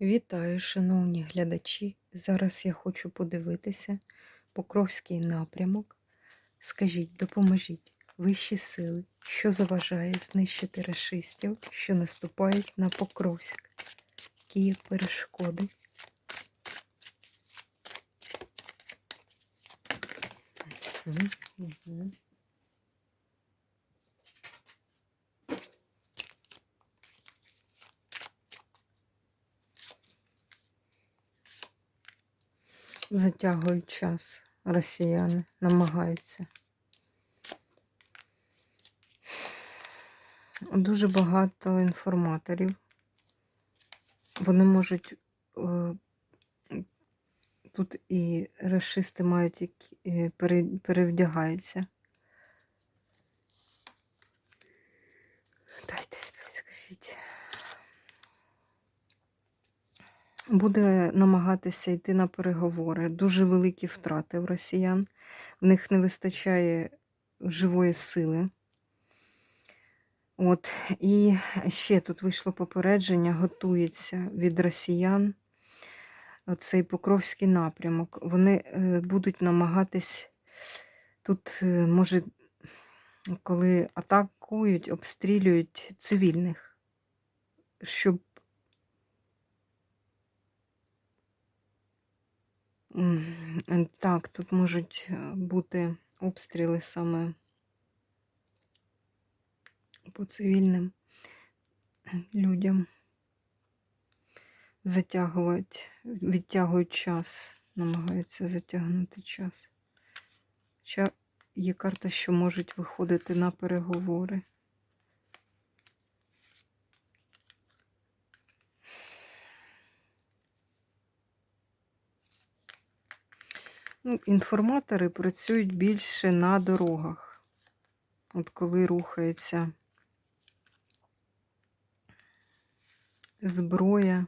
Вітаю, шановні глядачі. Зараз я хочу подивитися Покровський напрямок. Скажіть, допоможіть вищі сили, що заважає знищити рашистів, що наступають на Покровськ. Які є перешкоди? Мгм, мгм. Затягують час росіяни, намагаються. Дуже багато інформаторів. Вони можуть е, тут і расисти мають які е, перевдягаються. Дайте скажіть. Буде намагатися йти на переговори. Дуже великі втрати в росіян. В них не вистачає живої сили. От, і ще тут вийшло попередження, готується від росіян цей Покровський напрямок. Вони е, будуть намагатись тут, е, може, коли атакують, обстрілюють цивільних, щоб Так, тут можуть е, бути обстріли саме по цивільним людям. Затягують, відтягують час, намагаються затягнути час. Хоча є карта, що можуть виходити на переговори. Інформатори працюють більше на дорогах. От коли рухається зброя,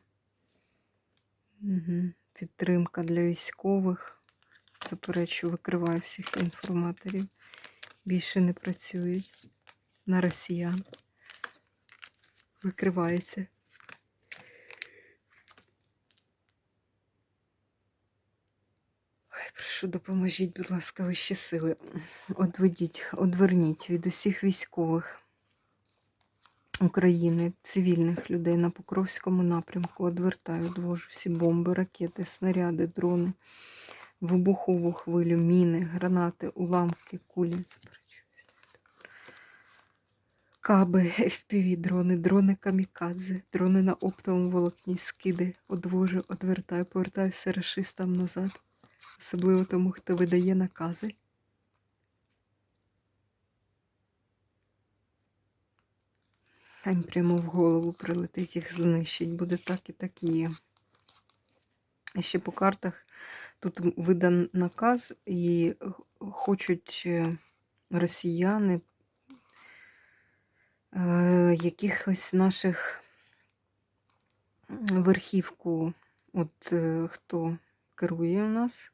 угу. підтримка для військових. Заперечу, викриваю всіх інформаторів. Більше не працюють на росіян. Викривається. Ой, прошу, допоможіть, будь ласка, вищі сили. Одведіть, одверніть від усіх військових України, цивільних людей на Покровському напрямку. Одвертаю, одвожу всі бомби, ракети, снаряди, дрони, вибухову хвилю, міни, гранати, уламки, кулі. Каби, FPV, дрони, дрони камікадзе, дрони на оптовому волокні, скиди, одвожу, одвертаю, повертаю все рашистам назад. Особливо тому, хто видає накази. Хай прямо в голову прилетить, їх знищить. Буде так і так є. І ще по картах тут видан наказ, і хочуть е, росіяни е, якихось наших верхівку, от е, хто керує у нас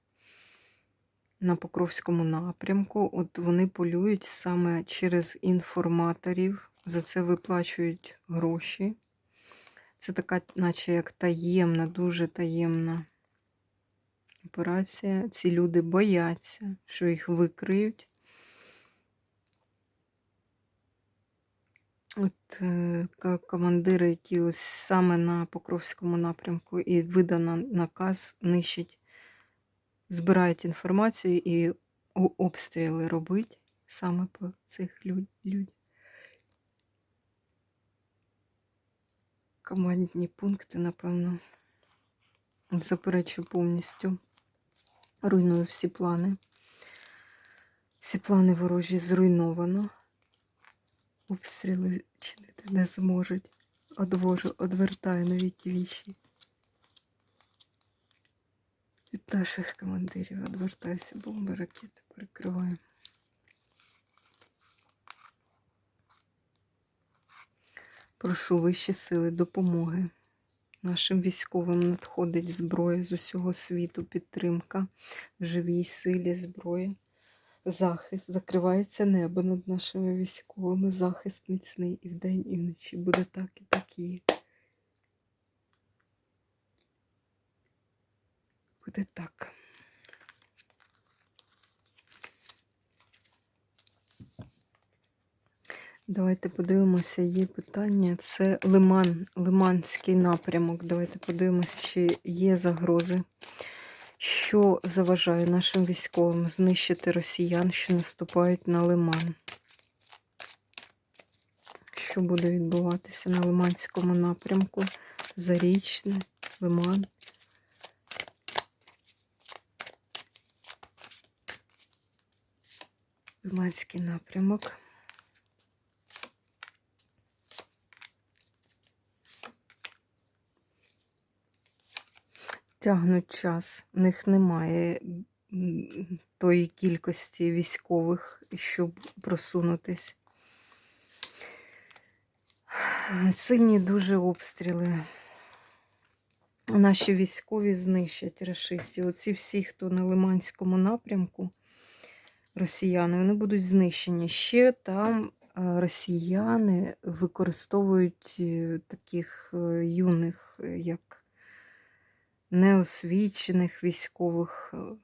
на Покровському напрямку. От вони полюють саме через інформаторів, за це виплачують гроші. Це така, наче як таємна, дуже таємна операція. Ці люди бояться, що їх викриють. От е, командири, які ось саме на Покровському напрямку і видано наказ нищить, збирають інформацію і обстріли робить саме по цих людях. Командні пункти, напевно, заперечу повністю, руйную всі плани. Всі плани ворожі зруйновано. Обстріли чинити не зможуть. Одвожу, одвертаю на вічні. Від наших командирів одвертаюся, бомби, ракети перекриваю. Прошу вищі сили допомоги. Нашим військовим надходить зброя з усього світу, підтримка в живій силі зброї захист, закривається небо над нашими військовими, захист міцний і вдень, і вночі. Буде так і так і є. буде так. Давайте подивимося, є питання. Це Лиман, Лиманський напрямок. Давайте подивимося, чи є загрози. Що заважає нашим військовим знищити росіян, що наступають на Лиман? Що буде відбуватися на Лиманському напрямку? Зарічне, Лиман. Лиманський напрямок. Тягнуть час. В них немає тої кількості військових, щоб просунутись. Сильні дуже обстріли. Наші військові знищать рашистів. Оці всі, хто на Лиманському напрямку, росіяни, вони будуть знищені. Ще там е, росіяни використовують е, таких е, юних, як неосвічених військових. е,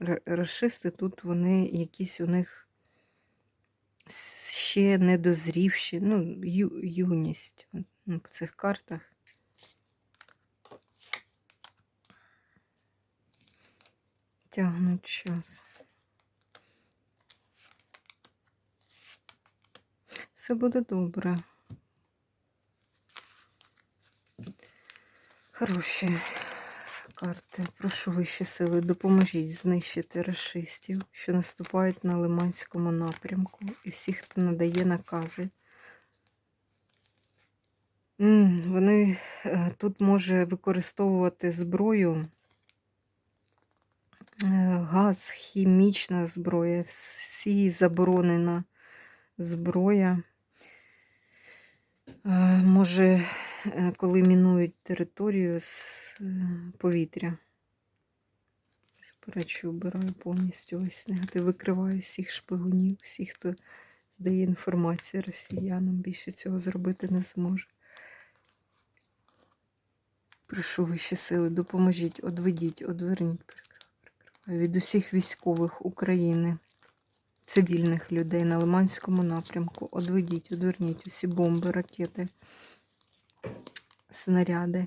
ра- Рашисти тут вони якісь у них ще недозрівші, ну, ю, юність ну, по цих картах. Тягнуть час. Все буде добре. Хороші карти. Прошу вищі сили, допоможіть знищити расистів, що наступають на Лиманському напрямку, і всіх, хто надає накази. Вони е, тут може використовувати зброю, е, газ, хімічна зброя, всі заборонена зброя. Е, Може, е, коли мінують територію з е, повітря. Заперечую, обираю повністю ось негатив. Викриваю всіх шпигунів, всіх, хто здає інформацію росіянам. Більше цього зробити не зможе. Прошу вищі сили, допоможіть, одведіть, одверніть, прикриваю. Від усіх військових України, цивільних людей на Лиманському напрямку. Одведіть, одверніть усі бомби, ракети, снаряди,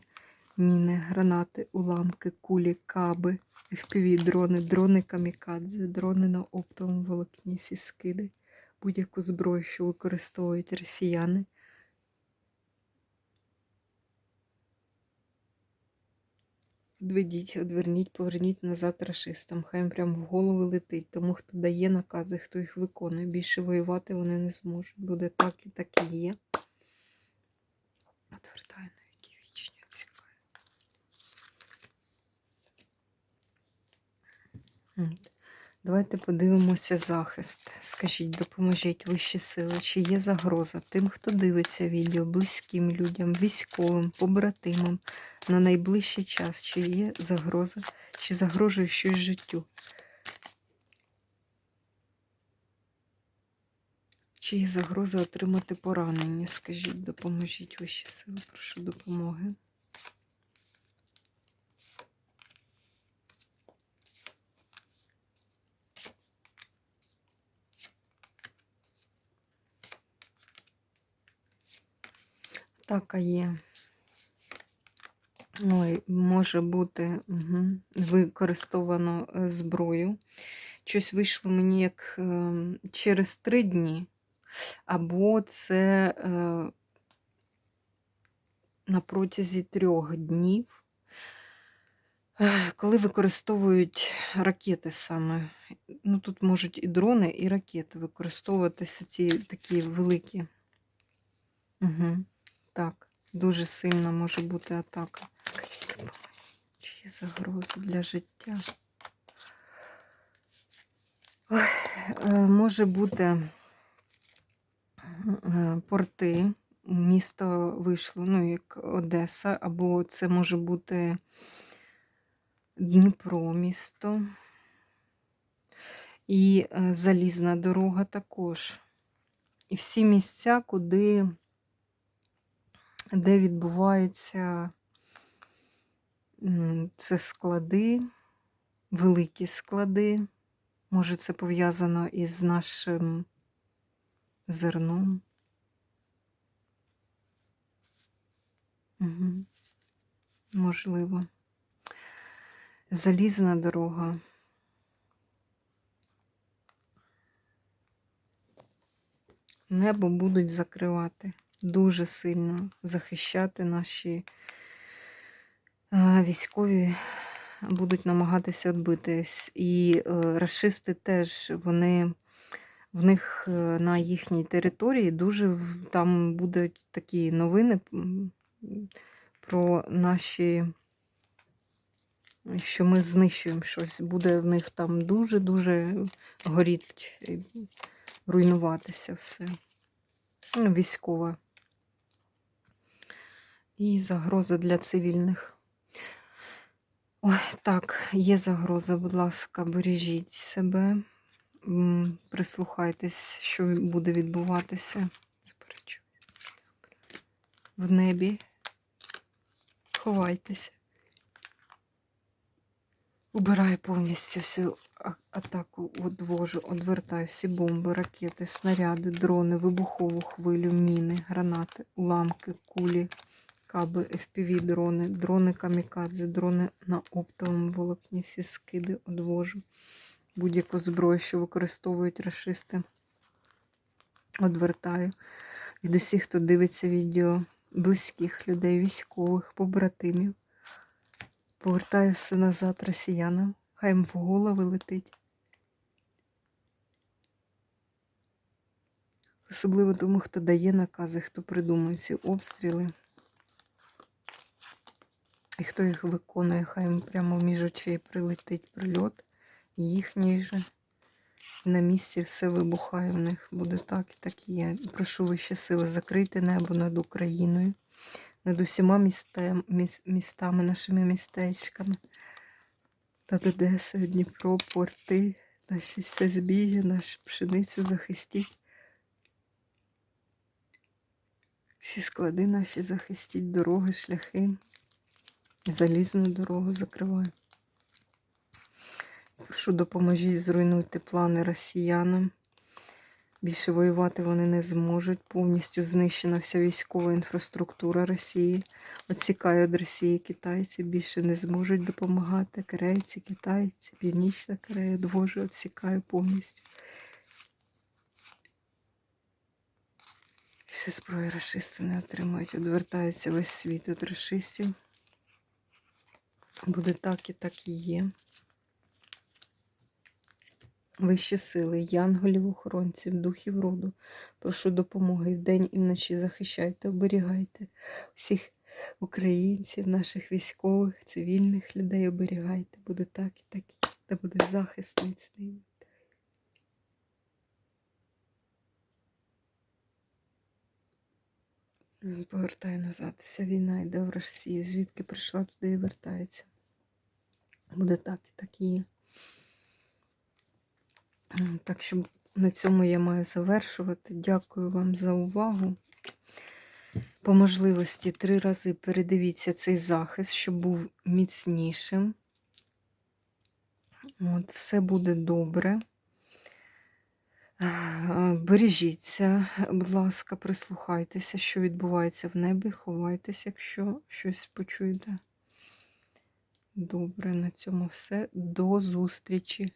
міни, гранати, уламки, кулі, каби, FPV, дрони, дрони камікадзе, дрони на оптовому волокні, сіскиди, будь-яку зброю, що використовують росіяни. Відведіть, одверніть, поверніть назад рашистам. Хай їм прямо в голови летить. Тому хто дає накази, хто їх виконує. Більше воювати вони не зможуть. Буде так і так і є. Отвертаю на які вічні цікаві. Давайте подивимося захист. Скажіть, допоможіть вищі сили, чи є загроза тим, хто дивиться відео, близьким людям, військовим, побратимам на найближчий час, чи є загроза, чи загрожує щось життю. Чи є загроза отримати поранення? Скажіть, допоможіть вищі сили, прошу допомоги. Атака є. Ой, може бути угу. використовано е, зброю. Щось вийшло мені як е, через три дні, або це е, на протязі трьох днів, е, коли використовують ракети саме. Ну, тут можуть і дрони, і ракети використовуватися ці такі великі. Угу. Так, дуже сильна може бути атака. Чи є загроза для життя? Е, може бути е, порти, місто вийшло, ну, як Одеса, або це може бути Дніпро місто. І е, залізна дорога також. І всі місця, куди де відбувається М, Це склади, великі склади. Може, це пов'язано із нашим зерном. Угу. Можливо. Залізна дорога. Небо будуть закривати дуже сильно, захищати наші е, військові будуть намагатися відбитись. І е, расисти теж вони в них е, на їхній території дуже там будуть такі новини про наші, що ми знищуємо щось. Буде в них там дуже-дуже горіть, руйнуватися все. Ну, військова. І загроза для цивільних. Ой, так, є загроза, будь ласка, бережіть себе. Прислухайтесь, що буде відбуватися. В небі. Ховайтеся. Убираю повністю всю атаку, одвожу, одвертаю всі бомби, ракети, снаряди, дрони, вибухову хвилю, міни, гранати, уламки, кулі, каби, FPV дрони, дрони камікадзе, дрони на оптовому волокні, всі скиди одвожу. Будь-яку зброю, що використовують расисти. Одвертаю від усіх, хто дивиться відео, близьких людей, військових, побратимів. Повертаю все назад росіянам. Хай їм в голови летить. Особливо тому, хто дає накази, хто придумує ці обстріли. І хто їх виконує, хай їм прямо між очей прилетить прильот. Їхній же. На місці все вибухає в них. Буде так і так є. Прошу вище сили, закрити небо над Україною, над усіма містем, міс- містами, нашими містечками. Над Одесою, Дніпро, порти, наші все збіжжя, нашу пшеницю захистіть. Всі склади наші захистіть, дороги, шляхи. Залізну дорогу закриваю. Прошу, допоможіть, зруйнуйте плани росіянам. Більше воювати вони не зможуть. Повністю знищена вся військова інфраструктура Росії. Оцікаю від Росії китайці більше не зможуть допомагати. Корейці, китайці, Північна Корея, двожу відсікаю повністю. Ще зброї расисти не отримають. Відвертається весь світ від расистів. Буде так і так і є. Вищі сили, янголів, охоронців, духів роду. Прошу допомоги вдень і вночі захищайте, оберігайте всіх українців, наших військових, цивільних людей оберігайте. Буде так і так, і та буде захист міцний. М, Повертай назад. Вся війна йде в Росію. Звідки прийшла, туди і вертається. Буде так і так і є. Так що на цьому я маю завершувати. Дякую вам за увагу. По можливості три рази передивіться цей захист, щоб був міцнішим. От, все буде добре. Е, Бережіться, будь ласка, прислухайтеся, що відбувається в небі, ховайтеся, якщо щось почуєте. Добре, на цьому все. До зустрічі.